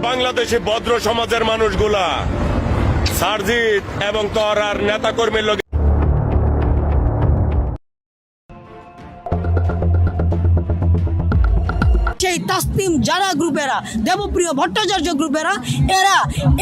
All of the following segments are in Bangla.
বাংলাদেশি ভদ্র সমাজের মানুষগুলা সার্জিত এবং তর আর নেতা কর্মীর লোক তাসনিম যারা গ্রুপেরা দেবপ্রিয় ভট্টাচার্য গ্রুপেরা এরা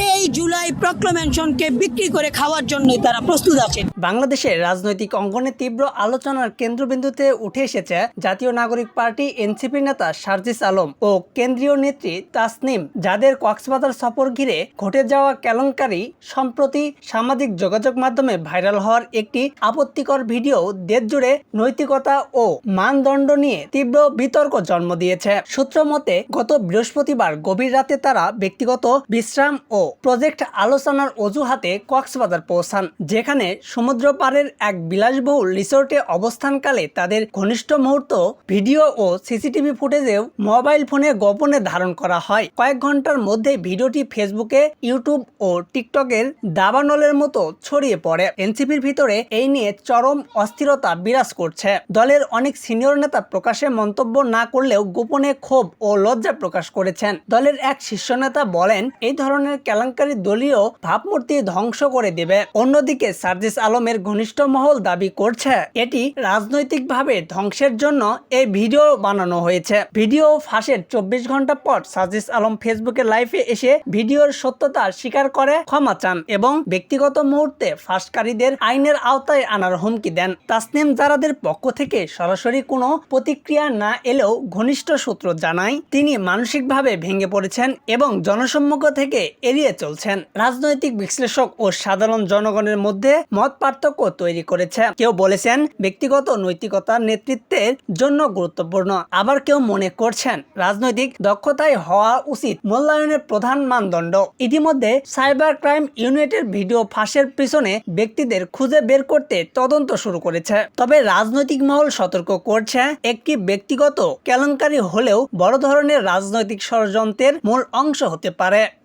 এই জুলাই প্রক্লামেশনকে বিক্রি করে খাওয়ার জন্যই তারা প্রস্তুত আছেন। বাংলাদেশের রাজনৈতিক অঙ্গনে তীব্র আলোচনার কেন্দ্রবিন্দুতে উঠে এসেছে জাতীয় নাগরিক পার্টি এনসিপি নেতা সার্জিস আলম ও কেন্দ্রীয় নেত্রী তাসনিম। যাদের কক্সবাজার সফর ঘিরে ঘটে যাওয়া কেলেঙ্কারি সম্প্রতি সামাজিক যোগাযোগ মাধ্যমে ভাইরাল হওয়ার একটি আপত্তিকর ভিডিও দেশ জুড়ে নৈতিকতা ও মানদণ্ড নিয়ে তীব্র বিতর্ক জন্ম দিয়েছে। সূত্র মতে গত বৃহস্পতিবার গভীর রাতে তারা ব্যক্তিগত বিশ্রাম ও প্রজেক্ট আলোচনার অজুহাতে কক্সবাজার পৌঁছান, যেখানে সমুদ্র পাড়ের এক বিলাসবহুল রিসোর্টে অবস্থানকালে তাদের ঘনিষ্ঠ মুহূর্ত, ভিডিও ও সিসিটিভি ফুটেজেও মোবাইল ফোনে গোপনে ধারণ করা হয়। কয়েক ঘণ্টার মধ্যে ভিডিওটি ফেসবুকে, ইউটিউব ও টিকটকের দাবানলের মতো ছড়িয়ে পড়ে। এনসিপির ভিতরে এই নিয়ে চরম অস্থিরতা বিরাজ করছে। দলের অনেক সিনিয়র নেতা প্রকাশে মন্তব্য না করলেও গোপনে ক্ষোভ ও লজ্জা প্রকাশ করেছেন। দলের এক শীর্ষ নেতা বলেন, এই ধরনের কেলেঙ্কারি দলীয় ভাবমূর্তি ধ্বংস করে দেবে। অন্যদিকে সার্জিস আলমের ঘনিষ্ঠ মহল দাবি করছে, এটি রাজনৈতিকভাবে ধ্বংসের জন্য এই ভিডিও বানানো হয়েছে। ভিডিও ফাঁসের চব্বিশ ঘণ্টা পর সার্জিস আলম ফেসবুকে লাইভে এসে ভিডিওর সত্যতা স্বীকার করে ক্ষমা চান এবং ব্যক্তিগত মুহূর্তে ফাঁসকারীদের আইনের আওতায় আনার হুমকি দেন। তাসনিম জারাদের পক্ষ থেকে সরাসরি কোনো প্রতিক্রিয়া না এলেও ঘনিষ্ঠ সূত্র জানায়, তিনি মানসিকভাবে ভেঙে পড়েছেন এবং জনসম্মুখ থেকে এড়িয়ে চলছেন। রাজনৈতিক বিশ্লেষক ও সাধারণ জনগণের মধ্যে মত পার্থক্য তৈরি করেছে কেউ বলেছেন, ব্যক্তিগত নৈতিকতার নেতৃত্বের জন্য গুরুত্বপূর্ণ। আবার কেউ মনে করছেন, রাজনৈতিক দক্ষতায় হওয়া উচিত মূল্যায়নের প্রধান মানদণ্ড। ইতিমধ্যে সাইবার ক্রাইম ইউনিটের ভিডিও ফাঁসের পিছনে ব্যক্তিদের খুঁজে বের করতে তদন্ত শুরু করেছে। তবে রাজনৈতিক মহল সতর্ক করছে, একটি ব্যক্তিগত কেলেঙ্কারি হলেও বড় ধরনের রাজনৈতিক ষড়যন্ত্রের মূল অংশ হতে পারে।